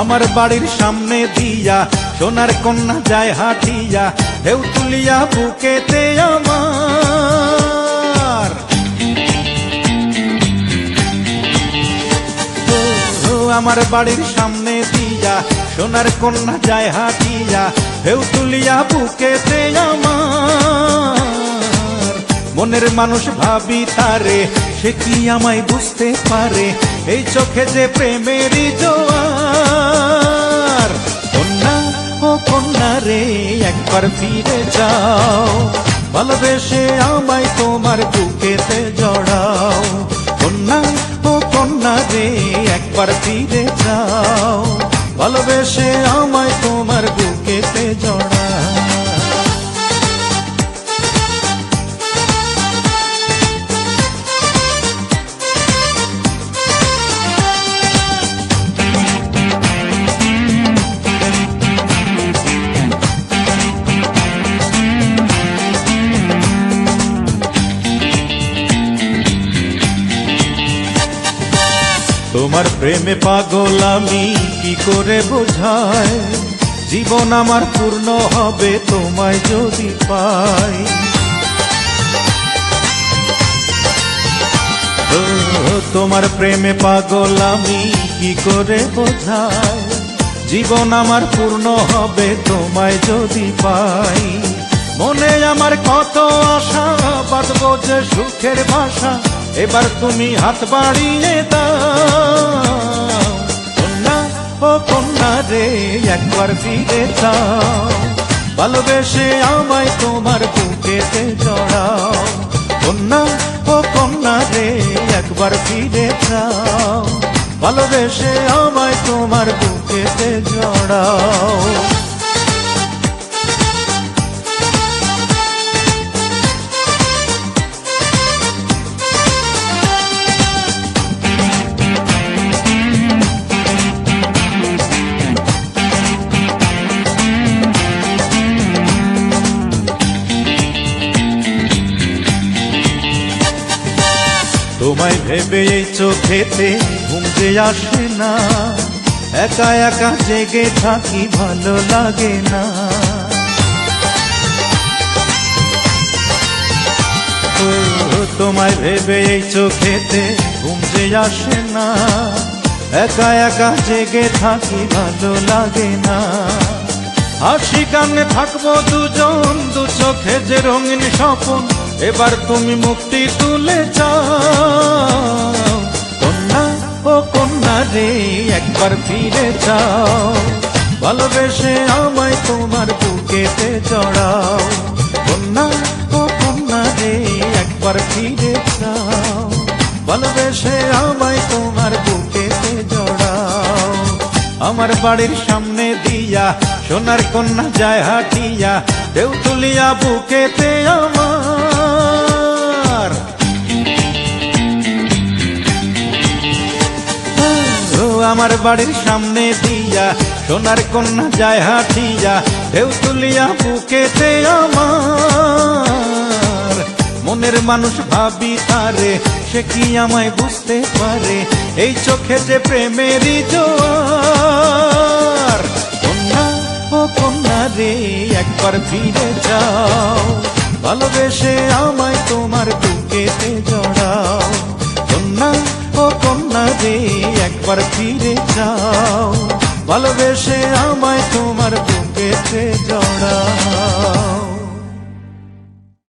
আমার বাড়ির সামনে দিয়া, সোনার কন্যা যায় হাটিয়া, ঢেউ তুলিয়া বুকেতে আমার। আমার বাড়ির সামনে দিয়া, সোনার কন্যা যায় হাটিয়া, ঢেউ তুলিয়া বুকেতে আমার। মনের মানুষ ভাবি তারে সে কি আমায় বুঝতে পারে? এই চোখে যে প্রেমেরই জোয়ার। কন্যা ও কন্যা রে, একবার ফিরে যাও। ভালোবেসে আমায় তোমার বুকেতে জড়াও। কন্যা ও কন্যা রে, একবার ফিরে যাও। ভালোবেসে আমায় তোমার প্রেমে পাগল, আমি কি করে বোঝায় জীবন আমার পূর্ণ হবে, তোমায় যদি পাই। তোমার প্রেমে পাগল, আমি কি করে বোঝাই? জীবন আমার পূর্ণ হবে, তোমায় যদি পাই। মনে আমার কত আশা, বাঁধবো যে সুখের ভাষা। এবার তুমি হাত বাড়িয়ে দাও। ও কন্যা একবার ফিরে ভালোবেসে আমায় তোমার বুকেতে জড়াও। কন্যা ও কন্যা রে, একবার ফিরে যাও। ভালোবেসে আমায় তোমার বুকেতে জড়াও। তোমায় ভেবে এই চোখেতে ঘুম যে আসে না। একা একা জেগে থাকি ভালো লাগে না। তোমায় ভেবে এই চোখেতে ঘুম যে আসে না। একা একা জেগে থাকি ভালো লাগে না। হাসি কানে থাকব দুজন, দু চোখে যে রঙিন স্বপন। এবার তুমি মুক্তি তুলে চাও। কন্যা ও কন্যা রে, একবার ফিরে চাও। ভালোবেসে আমায় তোমার বুকেতে চড়াও। কন্যা ও কন্যা রে, একবার ফিরে চাও। ভালোবেসে আমায় তোমার বুকেতে জড়াও আমার বাড়ির সামনে দিয়া, সোনার কন্যা যায় হাটিয়া দেউ তুলিয়া বুকেতে আমার আমার বাড়ির সামনে দিয়া, সোনার কন্যা যায় হাটিয়া, ঢেউ তুলিয়া বুকেতে আমার। মনের মানুষ ভাবি তারে, সে কি আমায় বুঝতে পারে? এই চোখে যে প্রেমেরই জোয়ার, কন্যা ও কন্যা রে, একবার ফিরে যাও। ভালোবেসে আমায় তোমার বুকেতে রে একবার ফিরে যাও। ভালোবেসে আমায় তোমার বুকেতে জড়াও।